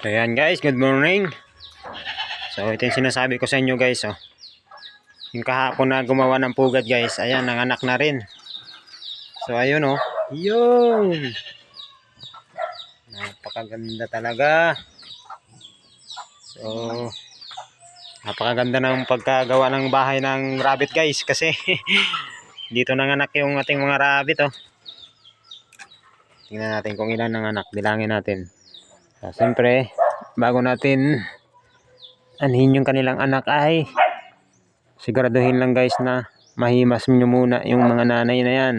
So yan guys, good morning. So ito yung sinasabi ko sa inyo guys oh. Yung kahapon na gumawa ng pugad guys, ayan nanganak na rin. So ayun oh. Yun. Napakaganda talaga. So napakaganda ng pagkagawa ng bahay ng rabbit guys kasi dito nanganak yung ating mga rabbit oh. Tingnan natin kung ilan nanganak, bilangin natin. So, siyempre, bago natin anhin yung kanilang anak ay siguraduhin lang guys na mahimas nyo muna yung mga nanay na yan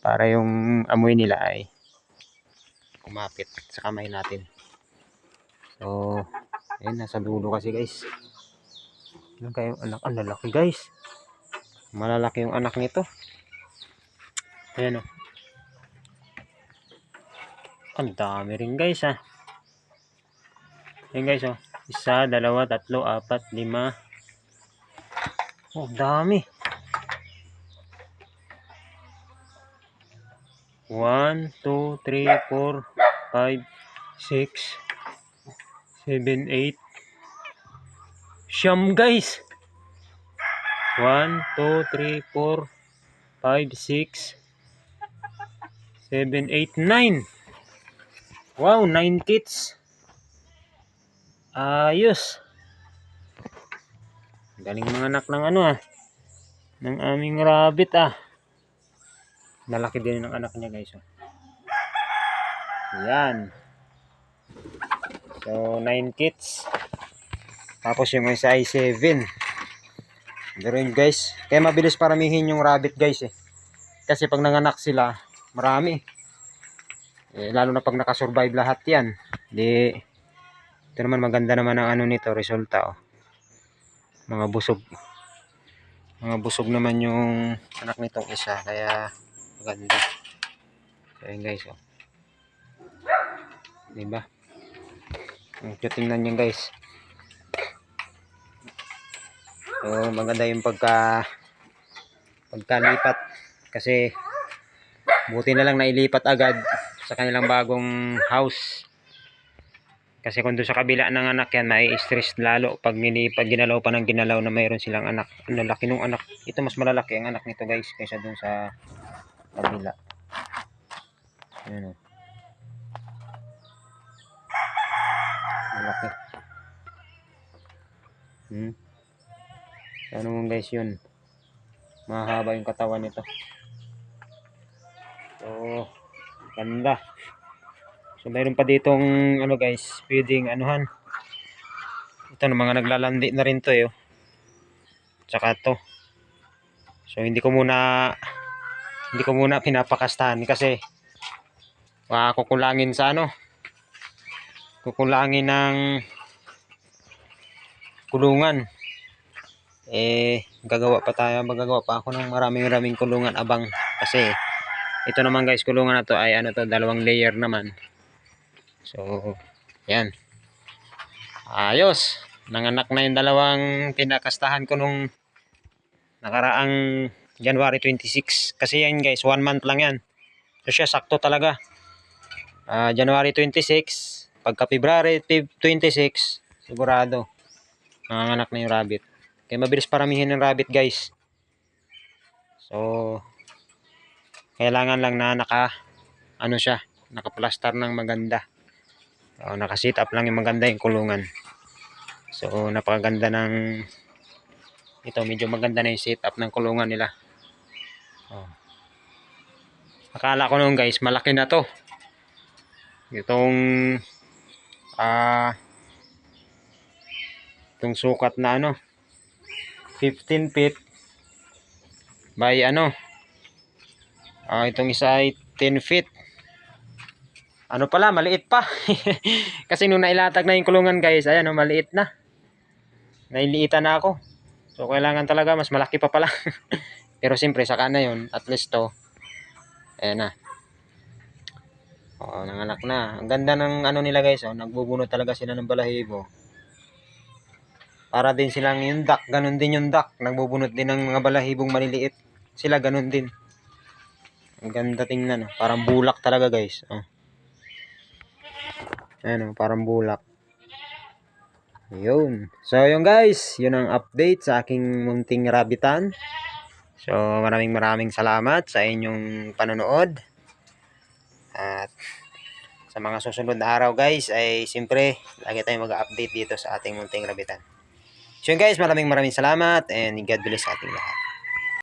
para yung amoy nila ay kumapit sa kamay natin. So, ayun, nasa dulo kasi guys. Ilan kayong anak? Ang lalaki guys. Malalaki yung anak nito. Ayan o. Ang dami rin guys ah. Ayan guys oh. Isa, dalawa, tatlo, apat, lima. Oh, dami. One, two, three, four, five, six, seven, eight. Siyam guys. One, two, three, four, five, six, seven, eight, nine. Wow, nine kids. Ayos. Galing mga anak ng ano ah. Ng aming rabbit ah. Nalaki din ng anak niya guys. Oh. So, 9 kits. Tapos yung isa ay 7. Pero yun guys. Kaya mabilis paramihin yung rabbit guys eh. Kasi pag nanganak sila, marami. Eh, lalo na pag nakasurvive lahat yan. Di, ito naman maganda naman ang ano nito, resulta oh. Mga busog. Mga busog naman yung anak nitong isa. Kaya maganda. So yun guys oh. Diba? Ang cute tingnan nyo guys. So maganda yung pagka pagkalipat kasi buti na lang nailipat agad sa kanilang bagong house. Kasi kung doon sa kabila ng anak yan, may stress lalo pag, nilipad, ginalaw pa ng ginalaw na mayroon silang anak. Ang laki nung anak. Ito mas malalaki ang anak nito guys kaysa doon sa kabila. Ayan o. Malaki. Hmm. Ano mo guys yun? Mahaba yung katawan nito. So, ganda. So, mayroon pa ditong, ano guys, pwedeng anuhan. Ito mga naglalandi na rin to eh. oh. Tsaka to. So, hindi ko muna, hindi ko muna pinapakastahan kasi, kukulangin sa ano, kukulangin ng kulungan. Eh, gagawa pa tayo, magagawa pa ako ng maraming maraming kulungan abang kasi ito naman guys, kulungan na to ay ano to, dalawang layer naman. So, yan. Ayos. Nanganak na yung dalawang pinakastahan ko nung nakaraang January 26. Kasi yan guys, one month lang yan. So siya, sakto talaga. Ah, January 26, pagka February 26, sigurado, nanganak na yung rabbit. Kaya mabilis paramihin ng rabbit guys. So, kailangan lang na naka, ano siya, naka-plaster ng maganda. So, naka-sit up lang yung maganda yung kulungan. So, napakaganda ng ito, medyo maganda na yung sit up ng kulungan nila. Oh. Akala ko noon guys, malaki na to. Itong ah itong sukat na ano 15 feet by ano ah itong isa ay 10 feet ano pala, maliit pa. Kasi nung nailatag na yung kulungan guys, ayan oh, maliit na. Nailiitan na ako. So kailangan talaga mas malaki pa pala. Pero siyempre saka na yun, at least to. Ayan na. Oo, nanganak na. Ang ganda ng ano nila guys, oh, nagbubunot talaga sila ng balahibo. Para din silang yung duck, ganun din yung duck. Nagbubunot din ng mga balahibong maliliit. Sila ganun din. Ang ganda tingnan, oh. parang bulak talaga guys. Oh. Ayan o, parang bulak. Yun. So, yun guys. Yun ang update sa aking munting rabitan. So, maraming maraming salamat sa inyong panonood. At sa mga susunod na araw guys ay siyempre lagi tayong mag-update dito sa ating munting rabitan. So yun guys, maraming maraming salamat and God bless sa ating lahat.